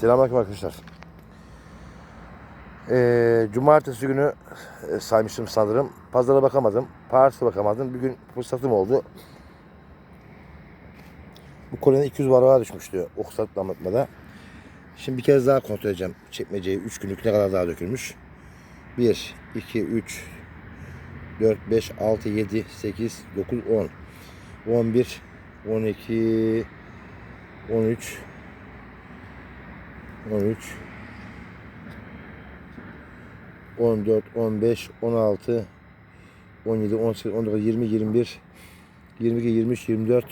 Selamünaleyküm arkadaşlar. Ee, cumartesi günü e, saymıştım sanırım. Pazara bakamadım. Paris'e bakamadım. Bir gün fırsatım oldu. Bu kolyenin 200 varağa düşmüştü. Oksat damlatmada. Şimdi bir kez daha kontrol edeceğim. Çekmeceyi 3 günlük ne kadar daha dökülmüş. 1, 2, 3, 4, 5, 6, 7, 8, 9, 10, 11, 12, 13, 13 14 15 16 17 18 19 20 21 22 23 24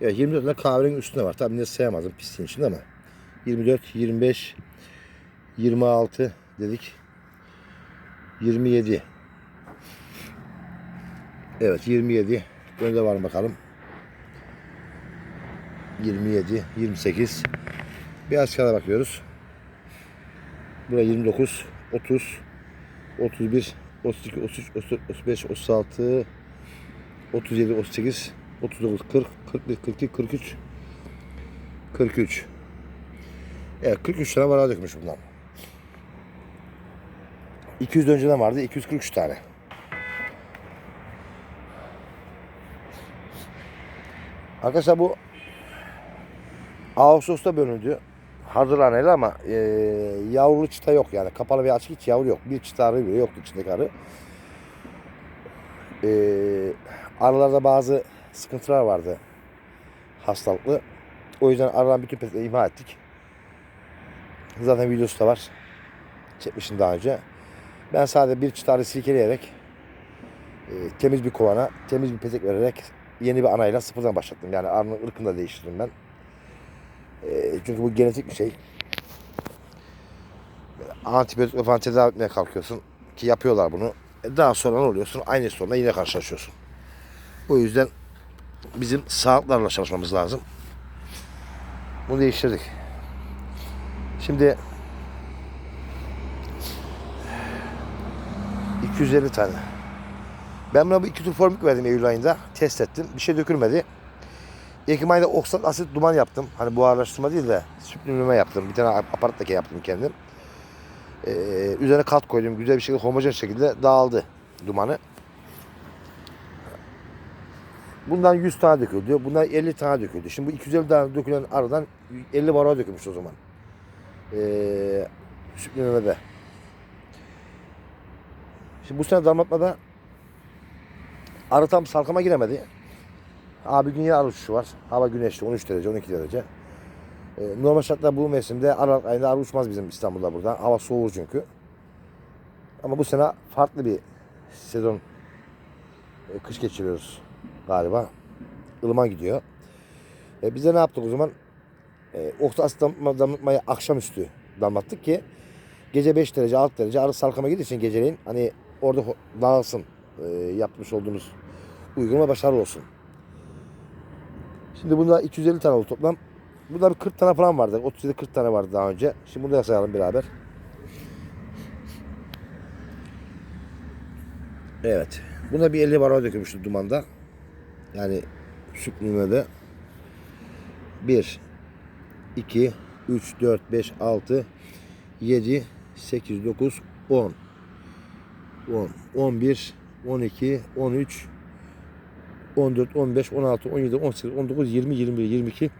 ya 24 de kahvenin üstünde var. Tabii ne sayamadım pisliğin içinde ama 24 25 26 dedik. 27 Evet 27 Önde var bakalım. 27 28 bir aşağıda bakıyoruz. Buraya 29, 30, 31, 32, 33, 34, 35, 36, 37, 38, 39, 40, 41, 42, 43, 43. Evet 43 tane vara dökmüş bundan. 200 önceden vardı 243 tane. Arkadaşlar bu Ağustos'ta bölündü. Hazırlanıyla ama e, yavrulu çıta yok yani. Kapalı ve açık hiç yavru yok. Bir çıta arı bile yoktu içindeki arı. E, arılarda bazı sıkıntılar vardı. Hastalıklı. O yüzden arıların bütün petleri imha ettik. Zaten videosu da var. Çekmişim daha önce. Ben sadece bir çıta arı silkeleyerek e, temiz bir kovana, temiz bir petek vererek yeni bir anayla sıfırdan başlattım. Yani arının ırkını da değiştirdim ben. E, çünkü bu genetik bir şey. Antibiyotik falan tedavi etmeye kalkıyorsun. Ki yapıyorlar bunu. E, daha sonra ne oluyorsun? Aynı sorunla yine karşılaşıyorsun. Bu yüzden bizim sağlıklarla çalışmamız lazım. Bunu değiştirdik. Şimdi 250 tane. Ben buna bu iki tur formik verdim Eylül ayında. Test ettim. Bir şey dökülmedi. Ekim ayında oksat asit duman yaptım. Hani buharlaştırma değil de süplümleme yaptım. Bir tane aparattaki yaptım kendim. Ee, üzerine kat koydum. Güzel bir şekilde homojen şekilde dağıldı dumanı. Bundan 100 tane döküldü. Bundan 50 tane döküldü. Şimdi bu 250 tane dökülen aradan 50 baroğa dökülmüş o zaman. Ee, süplümlemede. Şimdi bu sene damlatmada arı tam salkıma giremedi. Abi gün arı uçuşu var. Hava güneşli 13 derece 12 derece. Ee, normal şartlarda bu mevsimde Aralık ayında arı uçmaz bizim İstanbul'da burada. Hava soğur çünkü. Ama bu sene farklı bir sezon e, kış geçiriyoruz galiba. Ilıma gidiyor. E, biz de ne yaptık o zaman? E, okta asit damlatma, damlatmayı akşamüstü damlattık ki gece 5 derece 6 derece arı salkıma gittiği için geceleyin hani orada dağılsın e, yapmış olduğunuz uygulama başarılı olsun. Şimdi bunda 250 tane oldu toplam. Bunda bir 40 tane falan vardı. 37-40 tane vardı daha önce. Şimdi bunu da sayalım beraber. Evet. Bunda bir 50 barona dökülmüştü dumanda. Yani süplümede. 1 2 3 4 5 6 7 8 9 10 10 11 12 13 14, 15, 16, 17, 18, 19, 20, 21, 22,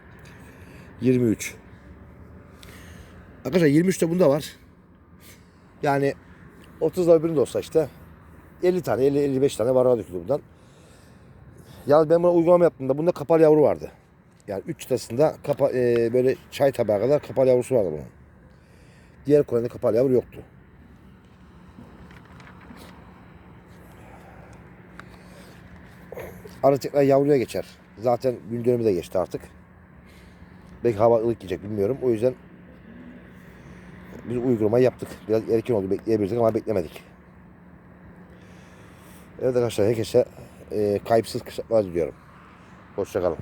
23. Arkadaşlar 23 de bunda var. Yani 30 da öbüründe olsa işte 50 tane, 50, 55 tane var döküldü bundan. Yalnız ben buna uygulama yaptığımda bunda kapalı yavru vardı. Yani 3 çıtasında kapa, e, böyle çay tabağı kadar kapalı yavrusu vardı bunun. Diğer kolonide kapalı yavru yoktu. Arı tekrar yavruya geçer. Zaten gün dönümü de geçti artık. Belki hava ılık gidecek bilmiyorum. O yüzden biz uygulamayı yaptık. Biraz erken oldu bekleyebilirdik ama beklemedik. Evet arkadaşlar herkese e, kayıpsız kışlatmalar diliyorum. Hoşçakalın.